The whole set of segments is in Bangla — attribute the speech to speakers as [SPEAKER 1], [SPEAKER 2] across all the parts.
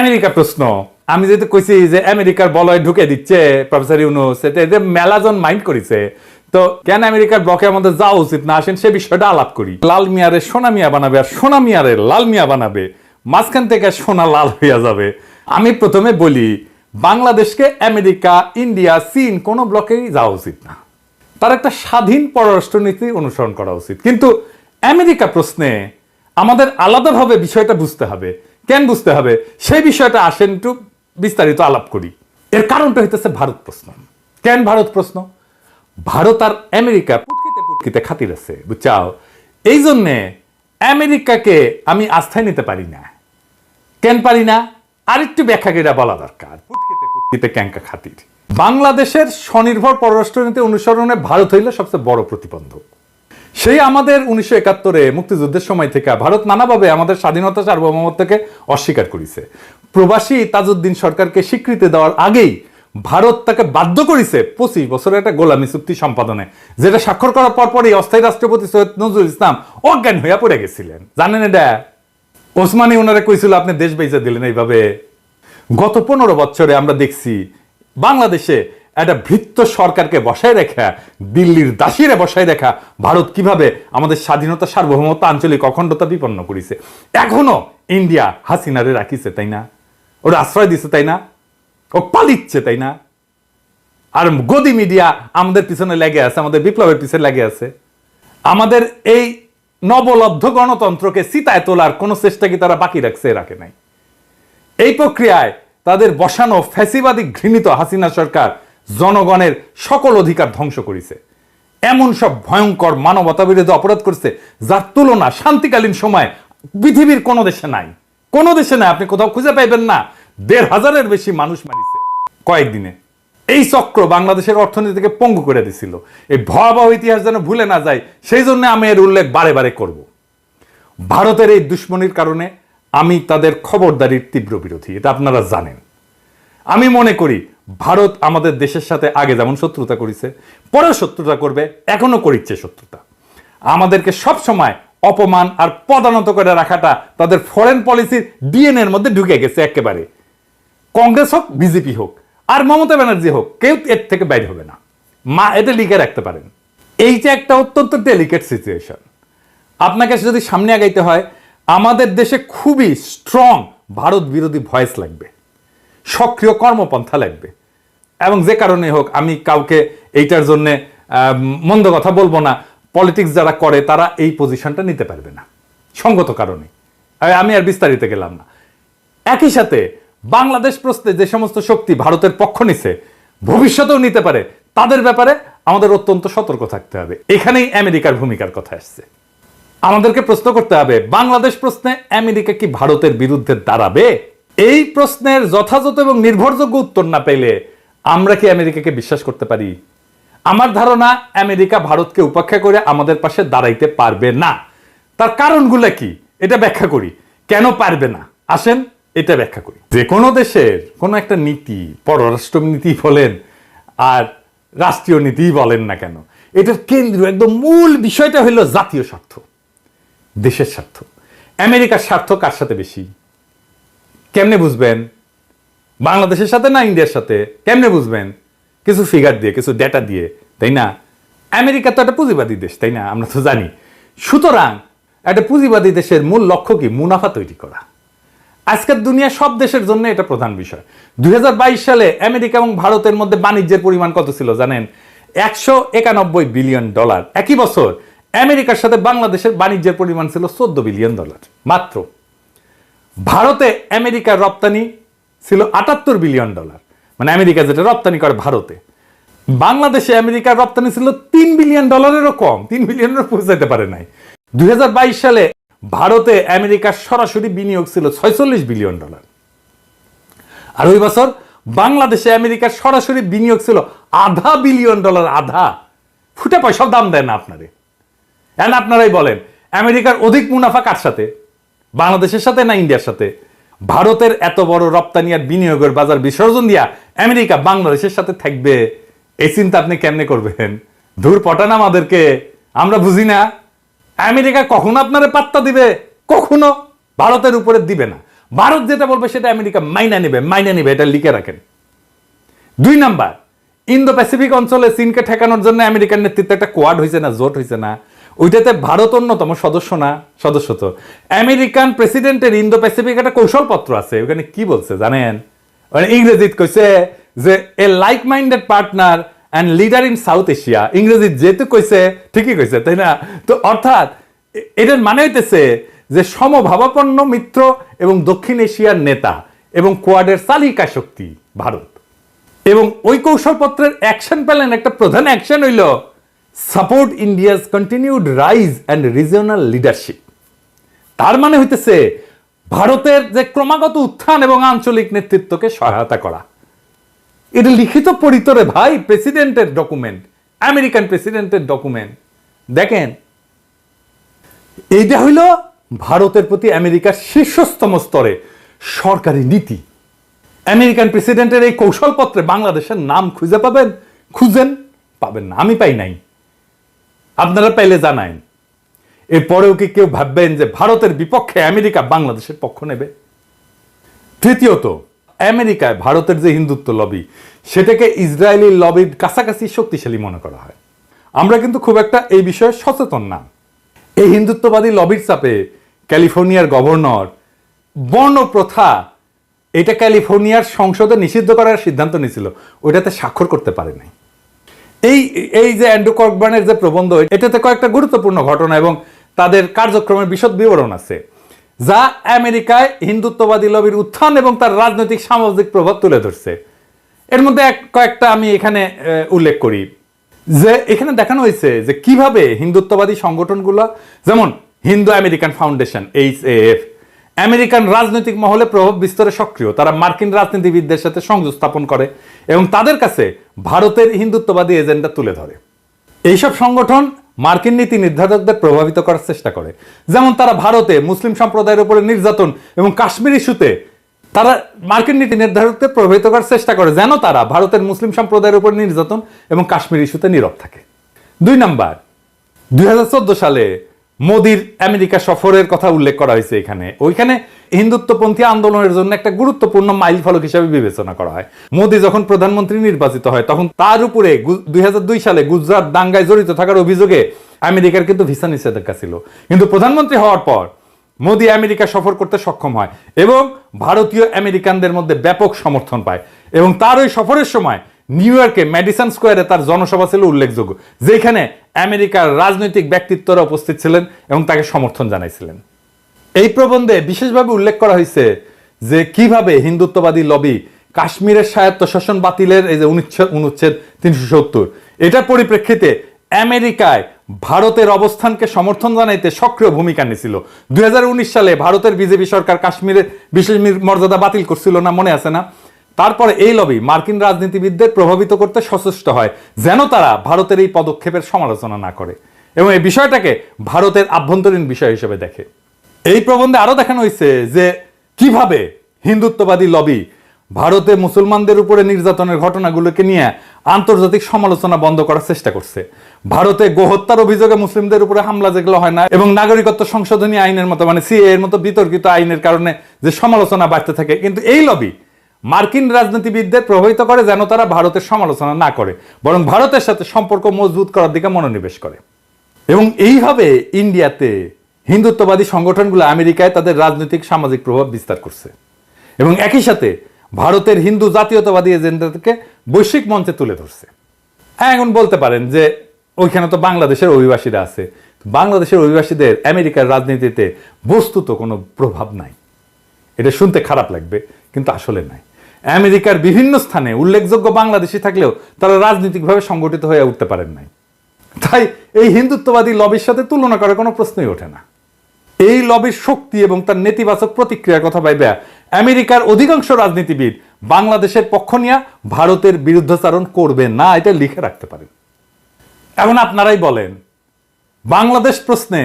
[SPEAKER 1] আমেরিকা প্রশ্ন। আমি যেহেতু কইছি যে আমেরিকার বলয় ঢুকে দিচ্ছে, প্রফেসর ইউনুস এদের মেলাজন মাইন্ড করেছে। তো কেন আমেরিকার ব্লকে আমাদের যাওয়া উচিত না? আসেন সে বিষয়টা আলাপ করি। লাল মিয়ারে সোনা মিয়া বানাবে আর সোনা মিয়ারে লাল মিয়া বানাবে। মাঝখান থেকে সোনা লাল হইয়া যাবে। আমি প্রথমে বলি, বাংলাদেশকে আমেরিকা, ইন্ডিয়া, চীন কোনো ব্লকেই যাওয়া উচিত না। তার একটা স্বাধীন পররাষ্ট্রনীতি অনুসরণ করা উচিত। কিন্তু আমেরিকা প্রশ্নে আমাদের আলাদাভাবে বিষয়টা বুঝতে হবে। কেন বুঝতে হবে? সেই বিষয়টা আসেন একটু বিস্তারিত আলাপ করি। এর কারণটা হইতেছে ভারত প্রশ্ন। কেন ভারত প্রশ্ন? ভারত আর আমেরিকা পুটকিতে পুটকিতে খাতির আছে, বুঝছাও? এই জন্যে আমেরিকাকে আমি আস্থায় নিতে পারি না। কেন পারি না? আরেকটু ব্যাখ্যা করে বলা দরকার। পুটকিতে পুটকিতে ক্যাঙ্কা খাতির। বাংলাদেশের স্বনির্ভর পররাষ্ট্রনীতি অনুসরণে ভারত হইল সবচেয়ে বড় প্রতিবন্ধক। সেই আমাদের উনিশশো একাত্তরে মুক্তিযুদ্ধের সময় থেকে ভারত নানাভাবে আমাদের স্বাধীনতা সার্বভৌমত্বকে অস্বীকার করেছে। প্রবাসী তাজউদ্দিন সরকারকে স্বীকৃতি দেওয়ার আগেই ভারত তাকে বাধ্য করেছে পঁচিশ বছরের একটা গোলামী চুক্তি সম্পাদনে, যেটা স্বাক্ষর করার পরপরই অস্থায়ী রাষ্ট্রপতি সৈয়দ নজরুল ইসলাম অজ্ঞান হইয়া পড়ে গেছিলেন। জানেন এটা? ওসমানী ওনারা কইছিল, আপনি দেশ বেঁচে দিলেন এইভাবে। গত পনেরো বছরে আমরা দেখছি বাংলাদেশে একটা ভৃত্য সরকারকে বসায় রেখা, দিল্লির দাসীরা বসায় রেখা ভারত কীভাবে আমাদের স্বাধীনতা সার্বভৌমত্ব, আঞ্চলিক অখণ্ডতা বিপন্ন করেছে। এখনও ইন্ডিয়া হাসিনারে রাখিছে, তাই না? ওরা আশ্রয় দিছে, তাই না? ও পালিচ্ছে, তাই না? আর গদি মিডিয়া আমাদের পিছনে লেগে আছে, আমাদের বিপ্লবের পিছনে লেগে আছে। আমাদের এই নবলব্ধ গণতন্ত্রকে চিতায় তোলার কোনো চেষ্টা কি তারা বাকি রাখছে রাখে নাই। এই প্রক্রিয়ায় তাদের বসানো ফ্যাসিবাদী ঘৃণিত হাসিনা সরকার জনগণের সকল অধিকার ধ্বংস করেছে। এমন সব ভয়ঙ্কর মানবতা বিরোধী অপরাধ করছে, যার তুলনা শান্তিকালীন সময় পৃথিবীর কোনো দেশে নাই। কোনো দেশে নাই, আপনি কোথাও খুঁজে পাইবেন না। দেড় হাজারের বেশি মানুষ মারিছে। কয়েকদিনে। এই চক্র বাংলাদেশের অর্থনীতিকে পঙ্গু করে দিছিল। এই ভয়াবহ ইতিহাস যেন ভুলে না যায়, সেই জন্য আমি এর উল্লেখ বারে বারে করব। ভারতের এই দুশ্মনির কারণে আমি তাদের খবরদারির তীব্র বিরোধী, এটা আপনারা জানেন। আমি মনে করি ভারত আমাদের দেশের সাথে আগে যেমন শত্রুতা করেছে পরে শত্রুতা করবে এখনও করিচ্ছে শত্রুতা। আমাদেরকে সব সময় অপমান আর পদানত করে রাখাটা তাদের ফরেন পলিসির ডিএনএ এর মধ্যে ঢুকে গেছে একেবারে। কংগ্রেস হোক, বিজেপি হোক, আর মমতা ব্যানার্জি হোক, কেউ এর থেকে বাইরে হবে না। মা, এটা লিখে রাখতে পারেন। এইটা একটা অত্যন্ত ডেলিকেট সিচুয়েশন আপনাকে যদি সামনে আগাইতে হয়, আমাদের দেশে খুবই স্ট্রং ভারত বিরোধী ভয়েস লাগবে। সক্রিয় কর্মপন্থা লাগবে। এবং যে কারণে হোক, আমি কাউকে এইটার জন্য মন্দ কথা বলব না। পলিটিক্স যারা করে, তারা এই পজিশনটা নিতে পারবে না। সঙ্গত কারণে। আমি আর বিস্তারিত গেলাম না। একই সাথে, বাংলাদেশ প্রশ্নে যে সমস্ত শক্তি ভারতের পক্ষ নিছে, ভবিষ্যতেও নিতে পারে। তাদের ব্যাপারে আমাদের অত্যন্ত সতর্ক থাকতে হবে। এখানেই আমেরিকার ভূমিকার কথা আসছে। আমাদেরকে প্রশ্ন করতে হবে, বাংলাদেশ প্রশ্নে আমেরিকা কি ভারতের বিরুদ্ধে দাঁড়াবে? এই প্রশ্নের যথাযথ এবং নির্ভরযোগ্য উত্তর না পেলে আমরা কি আমেরিকাকে বিশ্বাস করতে পারি? আমার ধারণা, আমেরিকা ভারতকে উপেক্ষা করে আমাদের পাশে দাঁড়াইতে পারবে না। তার কারণগুলো কি? এটা ব্যাখ্যা করি। কেন পারবে না? আসেন, এটা ব্যাখ্যা করি। যে কোনো দেশের কোনো একটা নীতি পররাষ্ট্র নীতি বলেন, আর রাষ্ট্রীয় নীতি বলেন না কেন, এটার কেন্দ্র, একদম মূল বিষয়টা হলো জাতীয় স্বার্থ, দেশের স্বার্থ। আমেরিকার স্বার্থ কার সাথে বেশি? কেমনে বুঝবেন? বাংলাদেশের সাথে না ইন্ডিয়ার সাথে? কেমনে বুঝবেন? কিছু ফিগার দিয়ে, কিছু ডেটা দিয়ে, তাই না? আমেরিকা তো একটা পুঁজিবাদী দেশ, তাই না? আমরা তো জানি। সুতরাং একটা পুঁজিবাদী দেশের মূল লক্ষ্য কি? মুনাফা তৈরি করা। আজকের দুনিয়া সব দেশের জন্য এটা প্রধান বিষয়। দুই হাজার বাইশ সালে আমেরিকা এবং ভারতের মধ্যে বাণিজ্যের পরিমাণ কত ছিল জানেন? একশো একানব্বই বিলিয়ন ডলার। একই বছর আমেরিকার সাথে বাংলাদেশের বাণিজ্যের পরিমাণ ছিল চোদ্দ বিলিয়ন ডলার। মাত্র। ভারতে আমেরিকার রপ্তানি ছিল আটাত্তর বিলিয়ন ডলার। মানে আমেরিকা যেটা রপ্তানি করে ভারতে। বাংলাদেশে আমেরিকার রপ্তানি ছিল তিন বিলিয়ন ডলারেরও কম, তিন বিলিয়নেরও পৌঁছাতে পারে নাই। দুই হাজার বাইশ সালে ভারতে আমেরিকার সরাসরি বিনিয়োগ ছিল ছয়চল্লিশ বিলিয়ন ডলার। আর ওই বছর বাংলাদেশে আমেরিকার সরাসরি বিনিয়োগ ছিল আধা বিলিয়ন ডলার, আধা। ফুটে পয়সাও দাম দেয় না আপনারে। এখন আপনারাই বলেন, আমেরিকার অধিক মুনাফা কার সাথে? বাংলাদেশের সাথে না ইন্ডিয়ার সাথে? ভারতের এত বড় রপ্তানি আর বিনিয়োগের বাজার বিসর্জন দিয়া আমেরিকা বাংলাদেশের সাথে থাকবে? এই চিন্তা আপনি কেমনে করবেন? ধূর পটান আমাদেরকে। আমরা বুঝি না। আমেরিকা কখনো আপনারে পাত্তা দিবে? কখনো। ভারতের উপরে দিবে না। ভারত যেটা বলবে সেটা আমেরিকা মাইনা নেবে মাইনা নেবে, এটা লিখে রাখেন। দুই নাম্বার ইন্দো প্যাসিফিক অঞ্চলে চীনকে ঠেকানোর জন্য আমেরিকার নেতৃত্বে একটা কোয়াড হয়েছে না, জোট হয়েছে না। ওইটাতে ভারত অন্যতম সদস্য না, সদস্য তো। আমেরিকান প্রেসিডেন্টের ইন্দো প্যাসিফিক একটা কৌশলপত্র আছে, ওখানে কি বলছে জানেন? মানে ইংরেজিত কইছে যে a like minded partner and leader in South Asia ইংরেজি যেহেতু কইছে, ঠিকই কইছে, তাই না? তো অর্থাৎ, এটার মানে হইতেছে যে সমভাবাপন্ন মিত্র এবং দক্ষিণ এশিয়ার নেতা এবং কোয়াডের চালিকা শক্তি ভারত। এবং ওই কৌশলপত্রের অ্যাকশন প্ল্যান একটা প্রধান অ্যাকশন হইল support India's continued rise and regional leadership তার মানে হইতেছে, ভারতের যে ক্রমাগত উত্থান এবং আঞ্চলিক নেতৃত্বকে সহায়তা করা। এটা লিখিত পরিতরে ভাই প্রেসিডেন্টের ডকুমেন্ট আমেরিকান প্রেসিডেন্টের ডকুমেন্ট দেখেন, এইটা হইল ভারতের প্রতি আমেরিকার শীর্ষস্তম স্তরে সরকারি নীতি। আমেরিকান প্রেসিডেন্টের এই কৌশলপত্রে বাংলাদেশের নাম খুঁজে পাবেন, খুঁজেন, পাবেন না। আমি পাই নাই। আপনারা পাইলে জানায়েন এরপরেও কি কেউ ভাববেন যে ভারতের বিপক্ষে আমেরিকা বাংলাদেশের পক্ষ নেবে? তৃতীয়ত, আমেরিকায় ভারতের যে হিন্দুত্ব লবি, সেটাকে ইসরায়েলি লবির কাছাকাছি শক্তিশালী মনে করা হয়। আমরা কিন্তু খুব একটা এই বিষয়ে সচেতন না। এই হিন্দুত্ববাদী লবির চাপে ক্যালিফোর্নিয়ার গভর্নর বর্ণ প্রথা এটা ক্যালিফোর্নিয়ার সংসদে নিষিদ্ধ করার সিদ্ধান্ত নিয়েছিল। ওইটাতে স্বাক্ষর করতে পারে নাই এই এই যে অ্যান্ড্রু ককবার্নের যে প্রবন্ধ, এটাতে কয়েকটা গুরুত্বপূর্ণ ঘটনা এবং তাদের কার্যক্রমের বিশদ বিবরণ আছে। যা আমেরিকায় হিন্দুত্ববাদী লবির উত্থান এবং তার রাজনৈতিক সামাজিক প্রভাব তুলে ধরছে। এর মধ্যে এক, কয়েকটা আমি এখানে উল্লেখ করি। যে এখানে দেখানো হয়েছে যে কীভাবে হিন্দুত্ববাদী সংগঠনগুলো, যেমন Hindu American Foundation, H A F American রাজনৈতিক মহলে প্রভাব বিস্তারে সক্রিয়। তারা মার্কিন রাজনীতিবিদদের সাথে সংযোগ স্থাপন করে এবং তাদের কাছে ভারতের হিন্দুত্ববাদী এজেন্ডা তুলে ধরে। এইসব সংগঠন মার্কিন নীতি নির্ধারকদের প্রভাবিত করার চেষ্টা করে। যেমন তারা ভারতে মুসলিম সম্প্রদায়ের উপরে নির্যাতন এবং কাশ্মীর ইস্যুতে তারা মার্কিন নীতি নির্ধারকদের প্রভাবিত করার চেষ্টা করে, যেন তারা ভারতের মুসলিম সম্প্রদায়ের উপর নির্যাতন এবং কাশ্মীর ইস্যুতে নীরব থাকে। দুই নাম্বার, দুই হাজার চোদ্দ সালে মোদির আমেরিকা সফরের কথা উল্লেখ করা হয়েছে এখানে। ওইখানে হিন্দুত্বপন্থী আন্দোলনের জন্য একটা গুরুত্বপূর্ণ মাইল ফলক হিসেবে বিবেচনা করা হয়। মোদি যখন প্রধানমন্ত্রী নির্বাচিত হয়, তখন তার উপরে দুই হাজার দুই সালে গুজরাট দাঙ্গায় জড়িত থাকার অভিযোগে আমেরিকার কিন্তু ভিসা নিষেধাজ্ঞা ছিল। কিন্তু প্রধানমন্ত্রী হওয়ার পর মোদি আমেরিকা সফর করতে সক্ষম হয় এবং ভারতীয় আমেরিকানদের মধ্যে ব্যাপক সমর্থন পায় এবং তার ওই সফরের সময় নিউ ইয়র্কে ম্যাডিসন স্কোয়ারে তার জনসভা ছিল উল্লেখযোগ্য, যেখানে আমেরিকার রাজনৈতিক ব্যক্তিত্বরা উপস্থিত ছিলেন এবং তাকে সমর্থন জানাইছিলেন। এই প্রবন্ধে বিশেষভাবে উল্লেখ করা হয়েছে যে কীভাবে হিন্দুত্ববাদী লবি কাশ্মীরের স্বায়ত্তশাসন বাতিলের এই যে অনুচ্ছেদ অনুচ্ছেদ তিনশো সত্তর, এটার পরিপ্রেক্ষিতে আমেরিকায় ভারতের অবস্থানকে সমর্থন জানাইতে সক্রিয় ভূমিকা নিয়েছিল। দুই হাজার উনিশ সালে ভারতের বিজেপি সরকার কাশ্মীরের বিশেষ মর্যাদা বাতিল করছিল না, মনে আছে না? তারপরে এই লবি মার্কিন রাজনীতিবিদদের প্রভাবিত করতে সচেষ্ট হয়, যেন তারা ভারতের এই পদক্ষেপের সমালোচনা না করে এবং এই বিষয়টাকে ভারতের আভ্যন্তরীণ বিষয় হিসেবে দেখে। এই প্রবন্ধে আরও দেখানো হয়েছে যে কীভাবে হিন্দুত্ববাদী লবি ভারতে মুসলমানদের উপরে নির্যাতনের ঘটনাগুলোকে নিয়ে আন্তর্জাতিক সমালোচনা বন্ধ করার চেষ্টা করছে। ভারতে গোহত্যার অভিযোগে মুসলিমদের উপরে হামলা যেগুলো হয় না এবং নাগরিকত্ব সংশোধনী আইনের মতো মানে সিএ এর মতো বিতর্কিত আইনের কারণে যে সমালোচনা বাড়তে থাকে, কিন্তু এই লবি মার্কিন রাজনীতিবিদদের প্রভাবিত করে যেন তারা ভারতের সমালোচনা না করে, বরং ভারতের সাথে সম্পর্ক মজবুত করার দিকে মনোনিবেশ করে। এবং এইভাবে ইন্ডিয়াতে হিন্দুত্ববাদী সংগঠনগুলো আমেরিকায় তাদের রাজনৈতিক সামাজিক প্রভাব বিস্তার করছে। এবং একই সাথে ভারতের হিন্দু জাতীয়তাবাদী এজেন্ডাকে বৈশ্বিক মঞ্চে তুলে ধরছে। হ্যাঁ এখন বলতে পারেন যে ওইখানে তো বাংলাদেশের অভিবাসীরা আছে। বাংলাদেশের অভিবাসীদের আমেরিকার রাজনীতিতে বস্তুত কোনো প্রভাব নাই। এটা শুনতে খারাপ লাগবে, কিন্তু আসলে নাই। আমেরিকার বিভিন্ন স্থানে উল্লেখযোগ্য বাংলাদেশি থাকলেও তারা রাজনৈতিকভাবে সংগঠিত হয়ে উঠতে পারেন নাই। তাই এই হিন্দুত্ববাদী লবির সাথে তুলনা করার কোনো প্রশ্নই ওঠে না। এই লবির শক্তি এবং তার নেতিবাচক প্রতিক্রিয়ার কথা ভাইবা আমেরিকার অধিকাংশ রাজনীতিবিদ বাংলাদেশের পক্ষ নিয়ে ভারতের বিরুদ্ধাচারণ করবে না, এটা লিখে রাখতে পারেন। এখন আপনারাই বলেন, বাংলাদেশ প্রশ্নে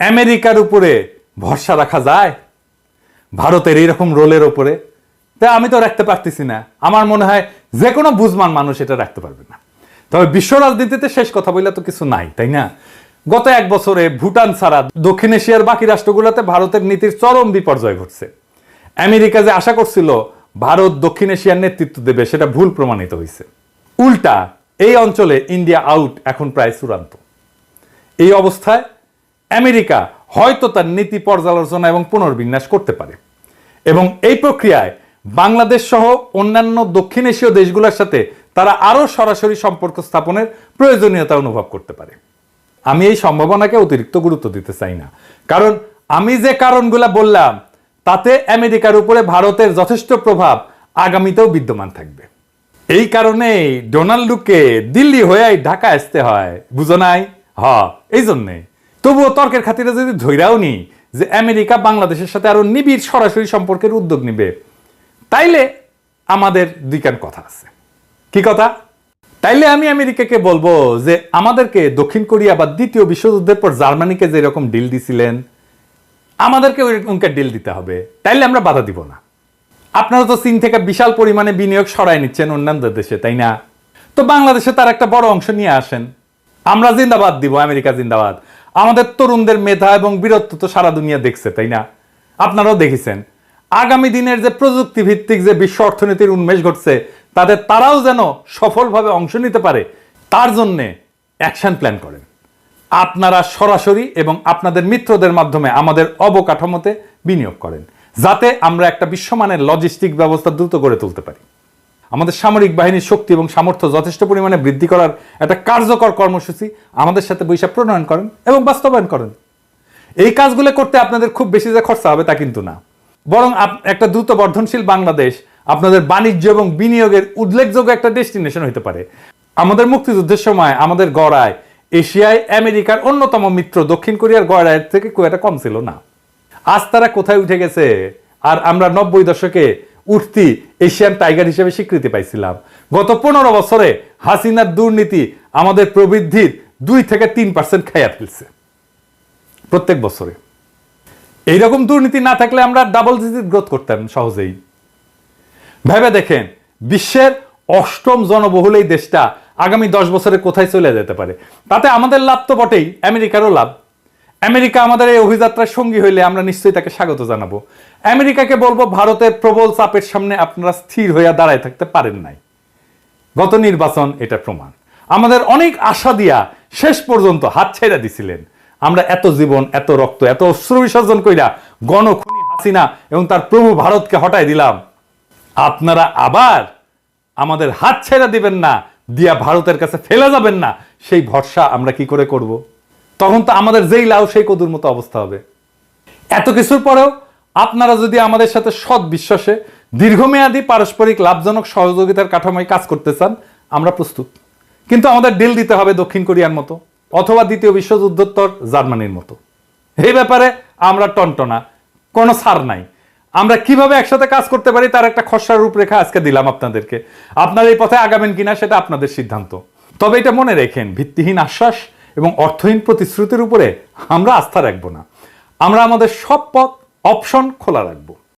[SPEAKER 1] আমেরিকার উপরে ভরসা রাখা যায়? ভারতের এইরকম রোলের ওপরে তা আমি তো রাখতে পারতেছি না। আমার মনে হয় যে কোনো বুঝমান মানুষ এটা রাখতে পারবে না। তবে বিশ্ব রাজনীতিতে শেষ কথা বললে তো কিছু নাই, তাই না? গত এক বছরে ভুটান ছাড়া দক্ষিণ এশিয়ার বাকি রাষ্ট্রগুলোতে ভারতের নীতির চরম বিপর্যয় ঘটছে। আমেরিকা যে আশা করছিল ভারত দক্ষিণ এশিয়ার নেতৃত্ব দেবে, সেটা ভুল প্রমাণিত হয়েছে উল্টা, এই অঞ্চলে ইন্ডিয়া আউট এখন প্রায় চূড়ান্ত। এই অবস্থায় আমেরিকা হয়তো তার নীতি পর্যালোচনা এবং পুনর্বিন্যাস করতে পারে। এবং এই প্রক্রিয়ায় বাংলাদেশ সহ অন্যান্য দক্ষিণ এশীয় দেশগুলোর সাথে তারা আরও সরাসরি সম্পর্ক স্থাপনের প্রয়োজনীয়তা অনুভব করতে পারে। আমি এই সম্ভাবনাকে অতিরিক্ত গুরুত্ব দিতে চাই না। কারণ আমি যে কারণগুলা বললাম, তাতে আমেরিকার উপরে ভারতের যথেষ্ট প্রভাব আগামীতেও বিদ্যমান থাকবে। এই কারণেই ডোনাল্ডুকে দিল্লি হয়ে ঢাকা আসতে হয়, বুঝো নাই? হ, এই জন্যে। তবুও তর্কের খাতিরে যদি ধৈরাও নি যে আমেরিকা বাংলাদেশের সাথে আরও নিবিড় সরাসরি সম্পর্কের উদ্যোগ নিবে তাইলে আমাদের দুই কান কথা আছে। কি কথা? তাইলে আমি আমেরিকাকে বলব যে আমাদেরকে দক্ষিণ কোরিয়া বা দ্বিতীয় বিশ্বযুদ্ধের পর জার্মানিকে যেরকম ডিল দিছিলেন, আমাদেরকে ওইরকমকার ডিল দিতে হবে। তাইলে আমরা বাধা দিব না। আপনারা তো চীন থেকে বিশাল পরিমাণে বিনিয়োগ সরাই নিচ্ছেন অন্যান্য দেশে, তাই না? তো বাংলাদেশে তার একটা বড় অংশ নিয়ে আসেন। আমরা জিন্দাবাদ দিব, আমেরিকা জিন্দাবাদ। আমাদের তরুণদের মেধা এবং বীরত্ব তো সারা দুনিয়া দেখছে, তাই না? আপনারাও দেখেছেন। আগামী দিনের যে প্রযুক্তি ভিত্তিক যে বিশ্ব অর্থনীতির উন্মেষ ঘটছে তাদের তারাও যেন সফলভাবে অংশ নিতে পারে, তার জন্যে অ্যাকশন প্ল্যান করেন। আপনারা সরাসরি এবং আপনাদের মিত্রদের মাধ্যমে আমাদের অবকাঠামোতে বিনিয়োগ করেন, যাতে আমরা একটা বিশ্বমানের লজিস্টিক ব্যবস্থা দ্রুত গড়ে তুলতে পারি। আমাদের সামরিক বাহিনীর শক্তি এবং সামর্থ্য যথেষ্ট পরিমাণে বৃদ্ধি করার একটা কার্যকর কর্মসূচি আমাদের সাথে বৈশাখ প্রণয়ন করেন এবং বাস্তবায়ন করেন। এই কাজগুলো করতে আপনাদের খুব বেশি যে খরচা হবে তা কিন্তু না। বরং একটা দ্রুত বর্ধনশীল বাংলাদেশ আপনাদের বাণিজ্য এবং বিনিয়োগের উল্লেখযোগ্য একটা ডেস্টিনেশন হতে পারে। আমাদের মুক্তিযুদ্ধের সময় আমাদের গড়ায় এশিয়ায় আমেরিকার অন্যতম মিত্র দক্ষিণ কোরিয়ার গড়ায় থেকে খুব একটা কম ছিল না। আজ তারা কোথায় উঠে গেছে? আর আমরা নব্বই দশকে উঠতি এশিয়ান টাইগার হিসেবে স্বীকৃতি পাইছিলাম। গত পনেরো বছরে হাসিনার দুর্নীতি আমাদের প্রবৃদ্ধির দুই থেকে তিন পার্সেন্ট খাইয়া ফেলছে। প্রত্যেক বছরে। এইরকম দুর্নীতি না থাকলে আমরা ডাবল ডিজিট গ্রোথ করতাম সহজেই। ভেবে দেখেন, বিশ্বের অষ্টম জনবহুল এই দেশটা আগামী দশ বছরে কোথায় চলে যেতে পারে? তাতে আমাদের লাভ তো বটেই, আমেরিকারও লাভ। আমেরিকা আমাদের এই অভিযাত্রার সঙ্গী হইলে আমরা নিশ্চয়ই তাকে স্বাগত জানাব। আমেরিকাকে বলব, ভারতের প্রবল চাপের সামনে আপনারা স্থির হইয়া দাঁড়ায় থাকতে পারেন নাই। গত নির্বাচন এটা প্রমাণ। আমাদের অনেক আশা দিয়া শেষ পর্যন্ত হাত ছেড়ে দিছিলেন। আমরা এত জীবন, এত রক্ত, এত অশ্রু বিসর্জন কইরা গণখুনি হাসিনা এবং তার প্রভু ভারতকে হটাই দিলাম। আপনারা আবার আমাদের হাত ছেড়ে দিবেন না, দিয়া ভারতের কাছে ফেলে যাবেন না, সেই ভরসা আমরা কি করে করব? তখন তো আমাদের যেই লাউ, সেই কদুর মতো অবস্থা হবে। এত কিছুর পরেও আপনারা যদি আমাদের সাথে সৎ বিশ্বাসে, দীর্ঘমেয়াদী পারস্পরিক লাভজনক সহযোগিতার কাঠামোয় কাজ করতে চান, আমরা প্রস্তুত। কিন্তু আমাদের ডিল দিতে হবে দক্ষিণ কোরিয়ার মতো। অথবা দ্বিতীয় বিশ্বযুদ্ধোত্তর জার্মানির মতো। এই ব্যাপারে আমরা টনটনা, কোনো ছাড় নাই। আমরা কীভাবে একসাথে কাজ করতে পারি তার একটা খসড়া রূপরেখা আজকে দিলাম আপনাদেরকে। আপনারা এই পথে আগাবেন কিনা সেটা আপনাদের সিদ্ধান্ত। তবে এটা মনে রেখেন, ভিত্তিহীন আশ্বাস এবং অর্থহীন প্রতিশ্রুতির উপরে আমরা আস্থা রাখব না। আমরা আমাদের সব পথ, অপশন খোলা রাখব।